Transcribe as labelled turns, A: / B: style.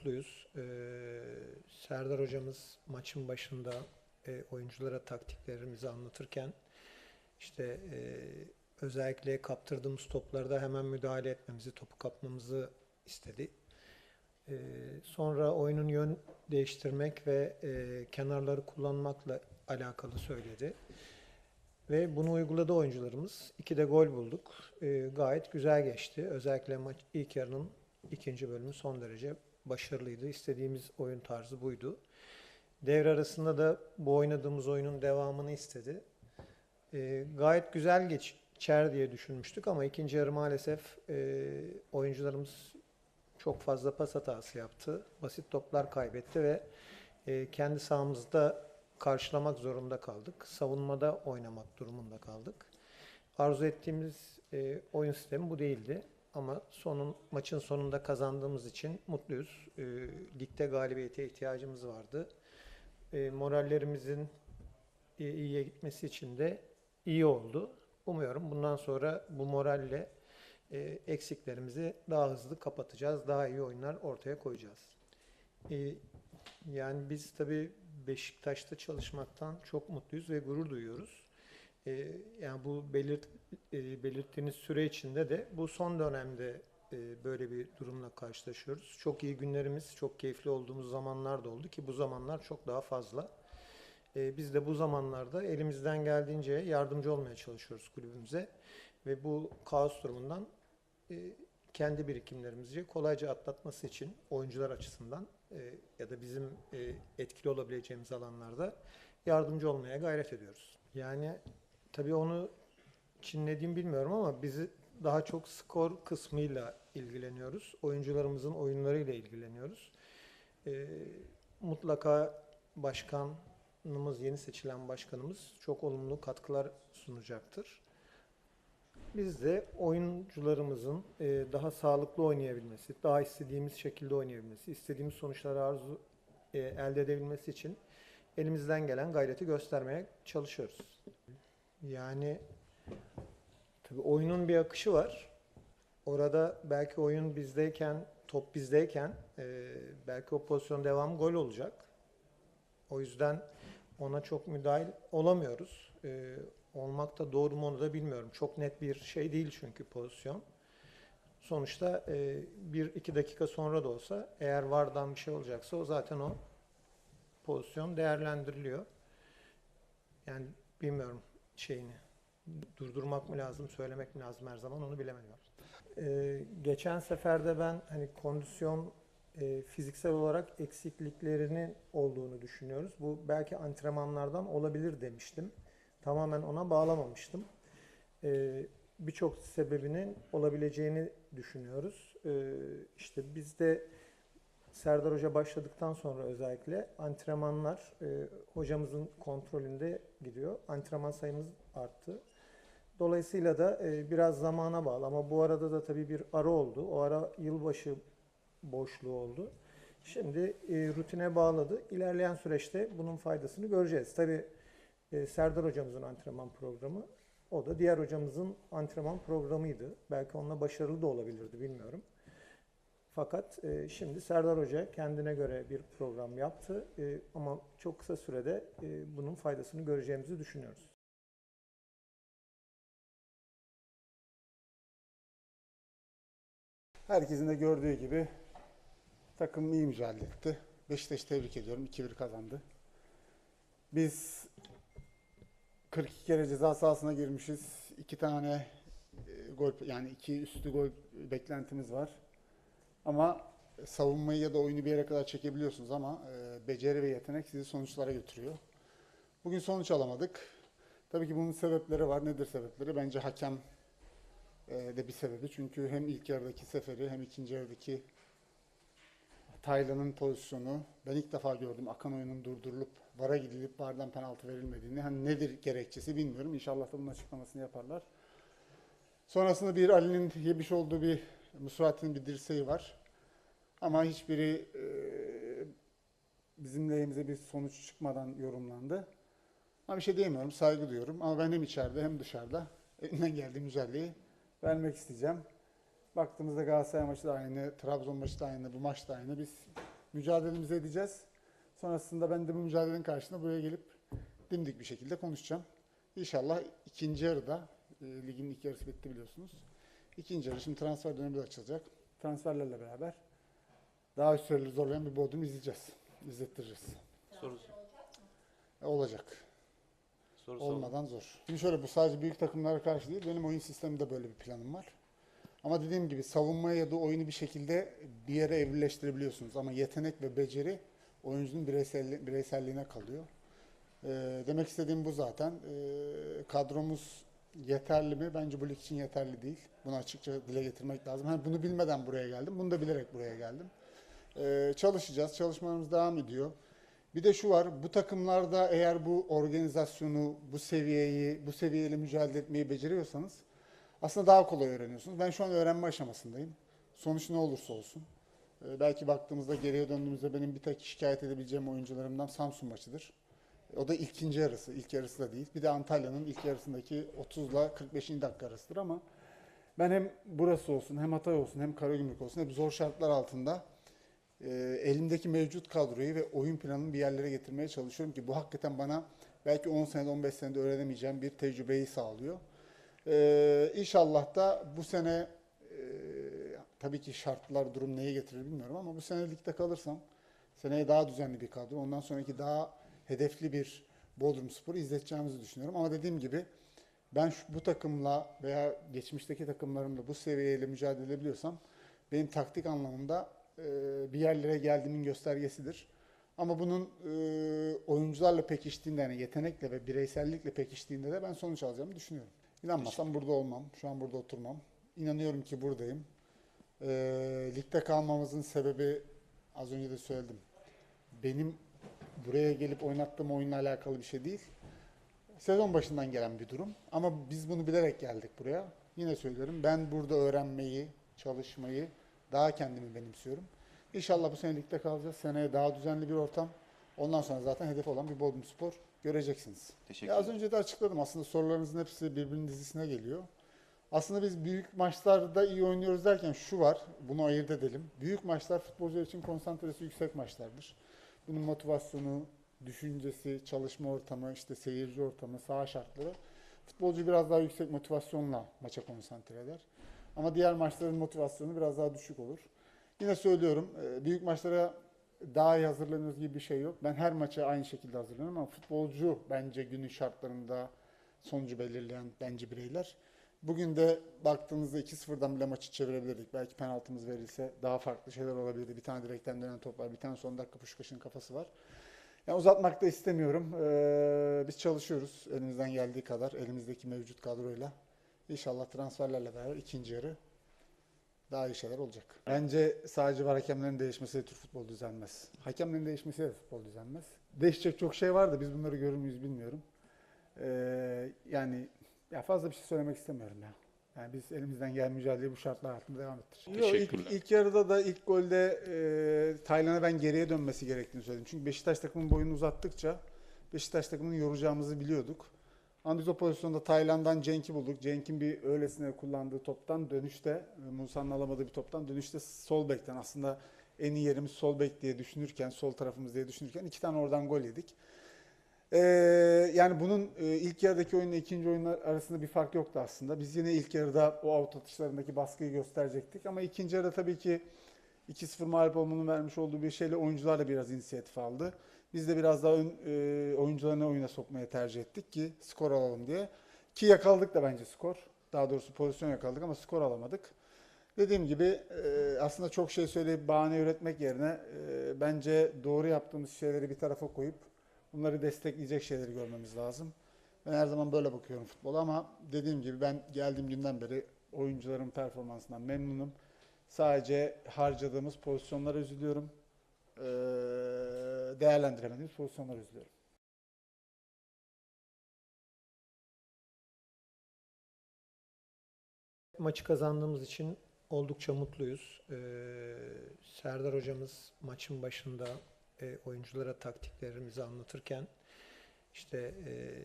A: mutluyuz. Ee, Serdar hocamız maçın başında e, oyunculara taktiklerimizi anlatırken işte e, özellikle kaptırdığımız toplarda hemen müdahale etmemizi, topu kapmamızı istedi. Ee, sonra oyunun yön değiştirmek ve e, kenarları kullanmakla alakalı söyledi. Ve bunu uyguladı oyuncularımız. İki de gol bulduk. Ee, gayet güzel geçti. Özellikle maç ilk yarının ikinci bölümü son derece başarılıydı. İstediğimiz oyun tarzı buydu. Devre arasında da bu oynadığımız oyunun devamını istedi. Ee, gayet güzel geçer diye düşünmüştük ama ikinci yarı maalesef e, oyuncularımız çok fazla pas hatası yaptı. Basit toplar kaybetti ve e, kendi sahamızda karşılamak zorunda kaldık. Savunmada oynamak durumunda kaldık. Arzu ettiğimiz e, oyun sistemi bu değildi. Ama sonun maçın sonunda kazandığımız için mutluyuz. E, ligde galibiyete ihtiyacımız vardı. E, morallerimizin e, iyiye gitmesi için de iyi oldu. Umuyorum bundan sonra bu moralle e, eksiklerimizi daha hızlı kapatacağız. Daha iyi oyunlar ortaya koyacağız. E, yani biz tabii Beşiktaş'ta çalışmaktan çok mutluyuz ve gurur duyuyoruz. E, yani bu belirt, e, belirttiğiniz süre içinde de bu son dönemde e, böyle bir durumla karşılaşıyoruz. Çok iyi günlerimiz, çok keyifli olduğumuz zamanlar da oldu ki bu zamanlar çok daha fazla. E, biz de bu zamanlarda elimizden geldiğince yardımcı olmaya çalışıyoruz kulübümüze ve bu kaos durumundan e, kendi birikimlerimizce kolayca atlatması için oyuncular açısından ya da bizim etkili olabileceğimiz alanlarda yardımcı olmaya gayret ediyoruz. Yani tabii onu çinlediğim bilmiyorum ama bizi daha çok skor kısmıyla ilgileniyoruz. Oyuncularımızın oyunlarıyla ilgileniyoruz. E, mutlaka başkanımız, yeni seçilen başkanımız çok olumlu katkılar sunacaktır. Biz de oyuncularımızın e, daha sağlıklı oynayabilmesi, daha istediğimiz şekilde oynayabilmesi, istediğimiz sonuçları arzu e, elde edebilmesi için elimizden gelen gayreti göstermeye çalışıyoruz. Yani tabii oyunun bir akışı var. Orada belki oyun bizdeyken, top bizdeyken e, belki o pozisyon devam gol olacak. O yüzden ona çok müdahil olamıyoruz. E, olmak da doğru mu onu da bilmiyorum. Çok net bir şey değil çünkü pozisyon. Sonuçta e, bir iki dakika sonra da olsa eğer vardan bir şey olacaksa o zaten o pozisyon değerlendiriliyor. Yani bilmiyorum şeyini. Durdurmak mı lazım, söylemek mi lazım her zaman onu bilemiyorum. E, geçen seferde ben hani kondisyon e, fiziksel olarak eksikliklerinin olduğunu düşünüyoruz. Bu belki antrenmanlardan olabilir demiştim tamamen ona bağlamamıştım. Ee, Birçok sebebinin olabileceğini düşünüyoruz. Ee, işte bizde Serdar Hoca başladıktan sonra özellikle antrenmanlar e, hocamızın kontrolünde gidiyor. Antrenman sayımız arttı. Dolayısıyla da e, biraz zamana bağlı ama bu arada da tabii bir ara oldu. O ara yılbaşı boşluğu oldu. Şimdi e, rutine bağladı. İlerleyen süreçte bunun faydasını göreceğiz. Tabii e, Serdar hocamızın antrenman programı. O da diğer hocamızın antrenman programıydı. Belki onunla başarılı da olabilirdi bilmiyorum. Fakat e, şimdi Serdar Hoca kendine göre bir program yaptı E, ama çok kısa sürede e, bunun faydasını göreceğimizi düşünüyoruz.
B: Herkesin de gördüğü gibi takım iyi mücadele etti. Beşiktaş'ı tebrik ediyorum. 2-1 kazandı. Biz 42 kere ceza sahasına girmişiz. İki tane e, gol yani iki üstü gol beklentimiz var. Ama savunmayı ya da oyunu bir yere kadar çekebiliyorsunuz ama e, beceri ve yetenek sizi sonuçlara götürüyor. Bugün sonuç alamadık. Tabii ki bunun sebepleri var. Nedir sebepleri? Bence hakem e, de bir sebebi. Çünkü hem ilk yarıdaki seferi hem ikinci yarıdaki Taylan'ın pozisyonu ben ilk defa gördüm akan oyunun durdurulup VAR'a gidilip VAR'dan penaltı verilmediğini. Hani nedir gerekçesi bilmiyorum. İnşallah da bunun açıklamasını yaparlar. Sonrasında bir Ali'nin yemiş olduğu bir Musuati'nin bir dirseği var. Ama hiçbiri e, bizim lehimize bir sonuç çıkmadan yorumlandı. Ama bir şey diyemiyorum. Saygı duyuyorum. Ama ben hem içeride hem dışarıda elimden geldiği mücadeleyi vermek isteyeceğim. Baktığımızda Galatasaray maçı da aynı, Trabzon maçı da aynı, bu maç da aynı. Biz Mücadelemizi edeceğiz. Sonrasında ben de bu mücadelenin karşısında buraya gelip dimdik bir şekilde konuşacağım. İnşallah ikinci yarıda, e, ligin ilk yarısı bitti biliyorsunuz. İkinci yarı şimdi transfer dönemi de açılacak. Transferlerle beraber daha üst sıraları zorlayan bir Bodrum izleyeceğiz. İzlettireceğiz.
C: Soru,
B: E, olacak.
C: soru soralım.
B: Olmadan zor. Şimdi şöyle bu sadece büyük takımlara karşı değil. Benim oyun sistemimde böyle bir planım var. Ama dediğim gibi savunmaya ya da oyunu bir şekilde bir yere evrileştirebiliyorsunuz. Ama yetenek ve beceri oyuncunun bireyselli, bireyselliğine kalıyor. Ee, demek istediğim bu zaten. Ee, kadromuz yeterli mi? Bence bu lig için yeterli değil. Bunu açıkça dile getirmek lazım. Hani bunu bilmeden buraya geldim. Bunu da bilerek buraya geldim. Ee, çalışacağız. Çalışmalarımız devam ediyor. Bir de şu var, bu takımlarda eğer bu organizasyonu, bu seviyeyi, bu seviyeyle mücadele etmeyi beceriyorsanız aslında daha kolay öğreniyorsunuz. Ben şu an öğrenme aşamasındayım. Sonuç ne olursa olsun. Ee, belki baktığımızda geriye döndüğümüzde benim bir tek şikayet edebileceğim oyuncularımdan Samsun maçıdır. O da ikinci yarısı, ilk yarısı da değil. Bir de Antalya'nın ilk yarısındaki 30 ile 45. dakika arasıdır ama ben hem burası olsun, hem Hatay olsun, hem Karagümrük olsun hep zor şartlar altında e, elimdeki mevcut kadroyu ve oyun planını bir yerlere getirmeye çalışıyorum ki bu hakikaten bana belki 10 senede 15 senede öğrenemeyeceğim bir tecrübeyi sağlıyor. E, inşallah da bu sene e, tabii ki şartlar durum neye getirir bilmiyorum ama bu sene ligde kalırsam seneye daha düzenli bir kadro ondan sonraki daha hedefli bir Bodrum Spor'u izleteceğimizi düşünüyorum. Ama dediğim gibi ben şu, bu takımla veya geçmişteki takımlarımla bu seviyeyle mücadele edebiliyorsam benim taktik anlamında e, bir yerlere geldiğimin göstergesidir. Ama bunun e, oyuncularla pekiştiğinde yani yetenekle ve bireysellikle pekiştiğinde de ben sonuç alacağımı düşünüyorum. İnanmasam burada olmam. Şu an burada oturmam. İnanıyorum ki buradayım. E, ligde kalmamızın sebebi az önce de söyledim. Benim buraya gelip oynattığım oyunla alakalı bir şey değil. Sezon başından gelen bir durum. Ama biz bunu bilerek geldik buraya. Yine söylüyorum ben burada öğrenmeyi, çalışmayı daha kendimi benimsiyorum. İnşallah bu sene ligde kalacağız. Seneye daha düzenli bir ortam. Ondan sonra zaten hedef olan bir Bodrum Spor göreceksiniz.
C: Teşekkür
B: Ya az önce de açıkladım. Aslında sorularınızın hepsi birbirinin dizisine geliyor. Aslında biz büyük maçlarda iyi oynuyoruz derken şu var. Bunu ayırt edelim. Büyük maçlar futbolcular için konsantresi yüksek maçlardır. Bunun motivasyonu, düşüncesi, çalışma ortamı, işte seyirci ortamı, saha şartları futbolcu biraz daha yüksek motivasyonla maça konsantre eder. Ama diğer maçların motivasyonu biraz daha düşük olur. Yine söylüyorum, e, büyük maçlara daha iyi hazırlanıyoruz gibi bir şey yok. Ben her maça aynı şekilde hazırlanıyorum ama futbolcu bence günün şartlarında sonucu belirleyen bence bireyler. Bugün de baktığınızda 2-0'dan bile maçı çevirebilirdik. Belki penaltımız verilse daha farklı şeyler olabilirdi. Bir tane direkten dönen top var, bir tane son dakika Puşkaş'ın kafası var. Yani uzatmak da istemiyorum. Ee, biz çalışıyoruz elimizden geldiği kadar, elimizdeki mevcut kadroyla. İnşallah transferlerle beraber ikinci yarı daha iyi şeyler olacak. Bence sadece var hakemlerin değişmesiyle Türk futbolu düzelmez. Hakemlerin değişmesiyle futbol düzelmez. Değişecek çok şey var da biz bunları görür müyüz bilmiyorum. Ee, yani ya fazla bir şey söylemek istemiyorum ya. Yani biz elimizden gelen mücadeleyi bu şartlar altında devam ettireceğiz. Yo, ilk,
C: Teşekkürler.
B: ilk yarıda da ilk golde e, Taylan'a ben geriye dönmesi gerektiğini söyledim. Çünkü Beşiktaş takımının boyunu uzattıkça Beşiktaş takımını yoracağımızı biliyorduk. Ama biz o pozisyonda Tayland'dan Cenk'i bulduk. Cenk'in bir öylesine kullandığı toptan dönüşte, e, Musa'nın alamadığı bir toptan dönüşte sol bekten aslında en iyi yerimiz sol bek diye düşünürken, sol tarafımız diye düşünürken iki tane oradan gol yedik. Ee, yani bunun e, ilk yarıdaki oyunla ikinci oyun arasında bir fark yoktu aslında. Biz yine ilk yarıda o out atışlarındaki baskıyı gösterecektik. Ama ikinci yarıda tabii ki 2-0 mağlup olmanın vermiş olduğu bir şeyle oyuncular da biraz inisiyatif aldı. Biz de biraz daha ön, e, oyuncularını oyuna sokmaya tercih ettik ki skor alalım diye. Ki yakaladık da bence skor. Daha doğrusu pozisyon yakaladık ama skor alamadık. Dediğim gibi e, aslında çok şey söyleyip bahane üretmek yerine e, bence doğru yaptığımız şeyleri bir tarafa koyup bunları destekleyecek şeyleri görmemiz lazım. Ben her zaman böyle bakıyorum futbola ama dediğim gibi ben geldiğim günden beri oyuncuların performansından memnunum. Sadece harcadığımız pozisyonlara üzülüyorum. Ee, değerlendiremediğimiz pozisyonlara üzülüyorum.
A: Maçı kazandığımız için oldukça mutluyuz. Ee, Serdar hocamız maçın başında e, oyunculara taktiklerimizi anlatırken işte e,